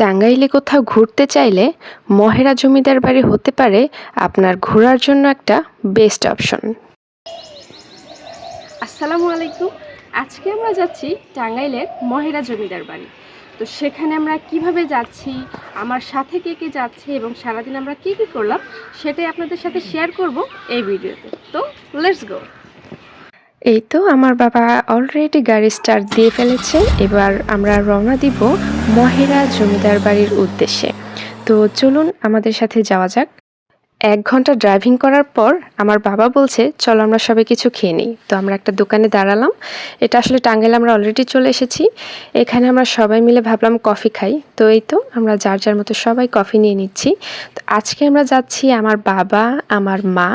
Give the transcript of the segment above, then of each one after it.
টাঙ্গাইলে কোথাও ঘুরতে চাইলে মহেরা জমিদার বাড়ি হতে পারে আপনার ঘোরার জন্য একটা বেস্ট অপশন আসসালামু আলাইকুম। আজকে আমরা যাচ্ছি টাঙ্গাইলের মহেরা জমিদার বাড়ি। তো সেখানে আমরা কীভাবে যাচ্ছি, আমার সাথে কে কে যাচ্ছে এবং সারাদিন আমরা কি কি করলাম, সেটাই আপনাদের সাথে শেয়ার করব এই ভিডিওতে। তো লেটস গো এই তো আমার বাবা অলরেডি গাড়ি স্টার্ট দিয়ে ফেলেছে, এবার আমরা রওনা দিব মহেরা জমিদার বাড়ির উদ্দেশ্যে। তো চলুন আমাদের সাথে যাওয়া যাক। এক ঘণ্টা ড্রাইভিং করার পর আমার বাবা বলছে, চলো আমরা সবাই কিছু খেয়ে নিই। তো আমরা একটা দোকানে দাঁড়ালাম। এটা আসলে টাঙ্গাইলে আমরা অলরেডি চলে এসেছি। এখানে আমরা সবাই মিলে ভাবলাম কফি খাই। তো এই তো আমরা যার যার মতো সবাই কফি নিয়ে নিচ্ছি। তো আজকে আমরা যাচ্ছি আমার বাবা, আমার মা,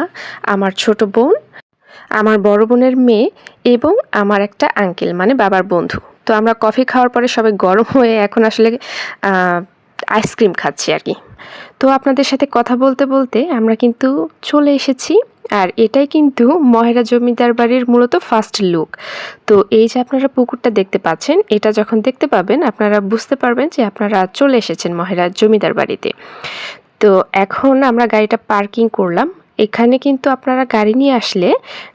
আমার ছোট বোন আমার বড় বোনের মেয়ে এবং আমার একটা আঙ্কেল মানে বাবার বন্ধু। তো আমরা কফি খাওয়ার পরে সবাই গরম হয়ে এখন আসলে আইসক্রিম খাচ্ছি আর কি। তো আপনাদের সাথে কথা বলতে বলতে আমরা কিন্তু চলে এসেছি আর এটাই কিন্তু মহেরা জমিদার বাড়ির মূলত ফার্স্ট লুক তো এই যে আপনারা পুকুরটা দেখতে পাচ্ছেন, এটা যখন দেখতে পাবেন, আপনারা বুঝতে পারবেন যে আপনারা চলে এসেছেন মহেরা জমিদার বাড়িতে। তো এখন আমরা গাড়িটা পার্কিং করলাম। এখানে কিন্তু আপনারা গাড়ি নিয়ে আসলে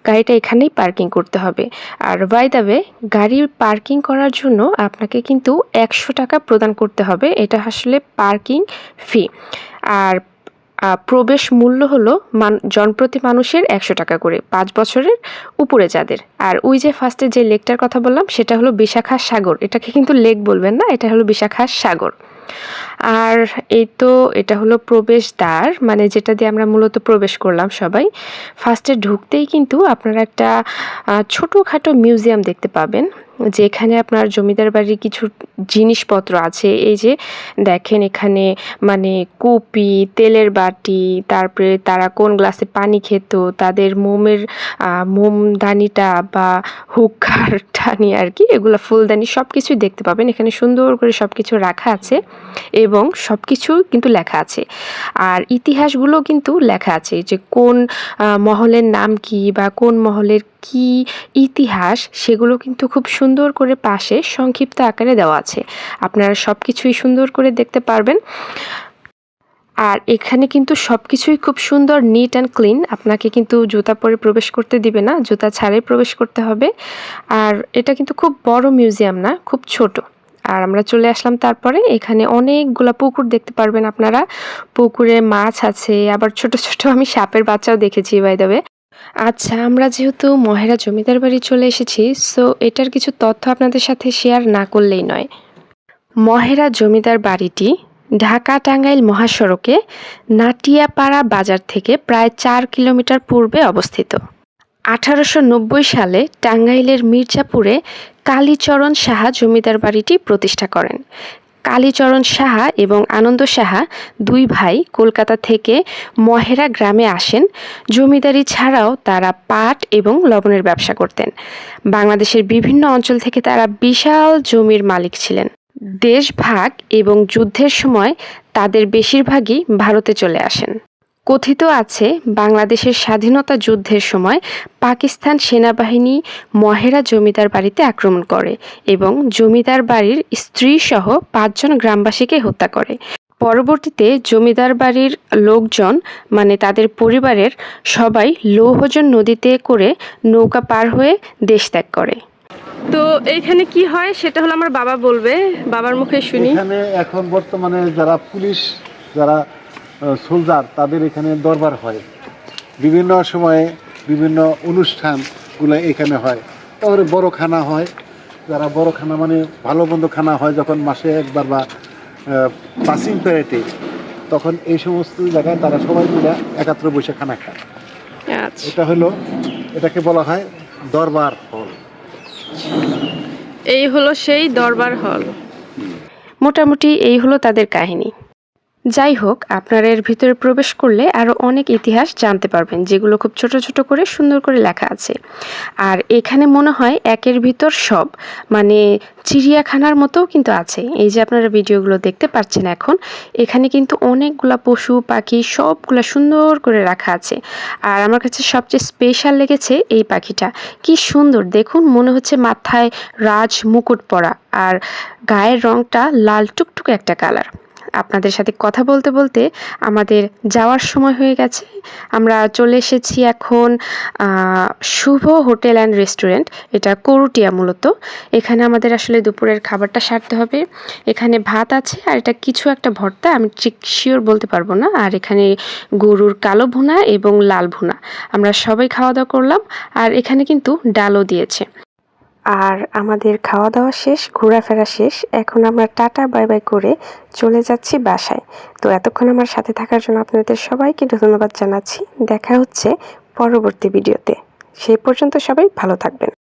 গাড়িটা এখানেই পার্কিং করতে হবে। আর বাই দ্য ওয়ে গাড়ি পার্কিং করার জন্য আপনাকে কিন্তু একশো টাকা প্রদান করতে হবে। এটা আসলে পার্কিং ফি আর প্রবেশ মূল্য হলো মান, জনপ্রতি মানুষের একশো টাকা করে, পাঁচ বছরের উপরে যাদের। আর ওই যে ফার্স্টে যে লেকটার কথা বললাম, সেটা হলো বিশাখা সাগর। এটাকে কিন্তু লেক বলবেন না, এটা হলো বিশাখা সাগর। আর এই তো এটা হলো প্রবেশ দ্বার মানে যেটা দিয়ে আমরা মূলত প্রবেশ করলাম সবাই। ফার্স্টে ঢুকতেই কিন্তু আপনারা একটা ছোটোখাটো মিউজিয়াম দেখতে পাবেন। যেখানে আপনার জমিদার বাড়ির কিছু জিনিসপত্র আছে, এই যে দেখেন এখানে মানে কুপি, তেলের বাটি, তারপরে তারা কোন গ্লাসে পানি খেত, তাদের মোমের মোমদানিটা বা হুকার টানি আর কি, এগুলো ফুলদানি সব কিছুই দেখতে পাবেন। এখানে সুন্দর করে সব কিছু রাখা আছে এবং সব কিছু কিন্তু লেখা আছে। আর ইতিহাসগুলো কিন্তু লেখা আছে যে কোন মহলের নাম কি বা কোন মহলের কি ইতিহাস সেগুলো কিন্তু খুব সুন্দর করে পাশে সংক্ষিপ্ত আকারে দেওয়া আছে। আপনারা সব কিছুই সুন্দর করে দেখতে পারবেন। আর এখানে কিন্তু সব কিছুই খুব সুন্দর নিট অ্যান্ড ক্লিন আপনাকে কিন্তু জুতা পরে প্রবেশ করতে দিবে না, জুতা ছাড়াই প্রবেশ করতে হবে। আর এটা কিন্তু খুব বড় মিউজিয়াম না, খুব ছোট। আর আমরা চলে আসলাম তারপরে, এখানে অনেকগুলা পুকুর দেখতে পারবেন আপনারা। পুকুরে মাছ আছে, আবার ছোট ছোট আমি সাপের বাচ্চাও দেখেছি বাই দেবে আচ্ছা আমরা যেহেতু মহেরা জমিদার বাড়ি চলে এসেছি সো এটার কিছু তথ্য আপনাদের সাথে শেয়ার না করলেই নয়। মহেরা জমিদার বাড়িটি ঢাকা টাঙ্গাইল মহাসড়কে নাটিয়াপাড়া বাজার থেকে প্রায় চার কিলোমিটার পূর্বে অবস্থিত। আঠারোশো নব্বই সালে টাঙ্গাইলের মির্জাপুরে কালীচরণ সাহা জমিদার বাড়িটি প্রতিষ্ঠা করেন। কালীচরণ সাহা এবং আনন্দ সাহা দুই ভাই কলকাতা থেকে মহেরা গ্রামে আসেন। জমিদারি ছাড়াও তারা পাট এবং লবণের ব্যবসা করতেন। বাংলাদেশের বিভিন্ন অঞ্চল থেকে তারা বিশাল জমির মালিক ছিলেন। দেশ ভাগ এবং যুদ্ধের সময় তাদের বেশিরভাগই ভারতে চলে আসেন। কথিত আছে বাংলাদেশের স্বাধীনতা যুদ্ধের সময় পাকিস্তান সেনাবাহিনী মহেরা জমিদার বাড়িতে আক্রমণ করে এবং জমিদার বাড়ির স্ত্রী সহ পাঁচজন গ্রামবাসীকে হত্যা করে। পরবর্তীতে জমিদার বাড়ির লোকজন মানে তাদের পরিবারের সবাই লৌহজন নদীতে করে নৌকা পার হয়ে দেশ ত্যাগ করে। তো এইখানে কি হয় সেটা হলো আমার বাবা বলবে বাবার মুখে শুনি। এখানে এখন বর্তমানে যারা পুলিশ যারা সোলজার তাদের এখানে দরবার হয়। বিভিন্ন সময়ে বিভিন্ন অনুষ্ঠানগুলো এখানে হয়। তারপরে বড় খানা হয়। যারা বড় খানা মানে ভালো মন্দ খানা হয় যখন মাসে একবার বা পাসিং প্যারেটে তখন এই সমস্ত জায়গায় তারা সবাই মিলে একাত্র বসে খানা খায়। আচ্ছা। এটা হলো এটাকে বলা হয় দরবার হল। এই হলো সেই দরবার হল। মোটামুটি এই হলো তাদের কাহিনী। যাই হোক আপনারা এর ভিতরে প্রবেশ করলে আরও অনেক ইতিহাস জানতে পারবেন, যেগুলো খুব ছোট ছোট করে সুন্দর করে লেখা আছে। আর এখানে মনে হয় একের ভিতর সব মানে চিড়িয়াখানার মতোও কিন্তু আছে। এই যে আপনারা ভিডিওগুলো দেখতে পাচ্ছেন এখন, এখানে কিন্তু অনেকগুলা পশু, পাখি সবগুলা সুন্দর করে রাখা আছে। আর আমার কাছে সবচেয়ে স্পেশাল লেগেছে এই পাখিটা। কি সুন্দর, দেখুন, মনে হচ্ছে মাথায় রাজ মুকুট পরা, আর গায়ের রংটা লাল টুকটুকে একটা কালার। আপনাদের সাথে কথা বলতে বলতে আমাদের যাওয়ার সময় হয়ে গেছে। আমরা চলে এসেছি এখন শুভ হোটেল অ্যান্ড রেস্টুরেন্ট। এটা করুটিয়া মূলত। এখানে আমাদের আসলে দুপুরের খাবারটা সারতে হবে। এখানে ভাত আছে আর এটা কিছু একটা ভর্তা, আমি ঠিক শিওর বলতে পারব না। আর এখানে গরুর কালো ভুনা এবং লাল ভুনা। আমরা সবাই খাওয়া দাওয়া করলাম। আর এখানে কিন্তু ডালও দিয়েছে। আর আমাদের খাওয়া দাওয়া শেষ, ঘোরাফেরা শেষ। এখন আমরা টাটা বাই বাই করে চলে যাচ্ছি বাসায়। তো এতক্ষণ আমার সাথে থাকার জন্য আপনাদের সবাইকে ধন্যবাদ জানাচ্ছি। দেখা হচ্ছে পরবর্তী ভিডিওতে। সেই পর্যন্ত সবাই ভালো থাকবেন।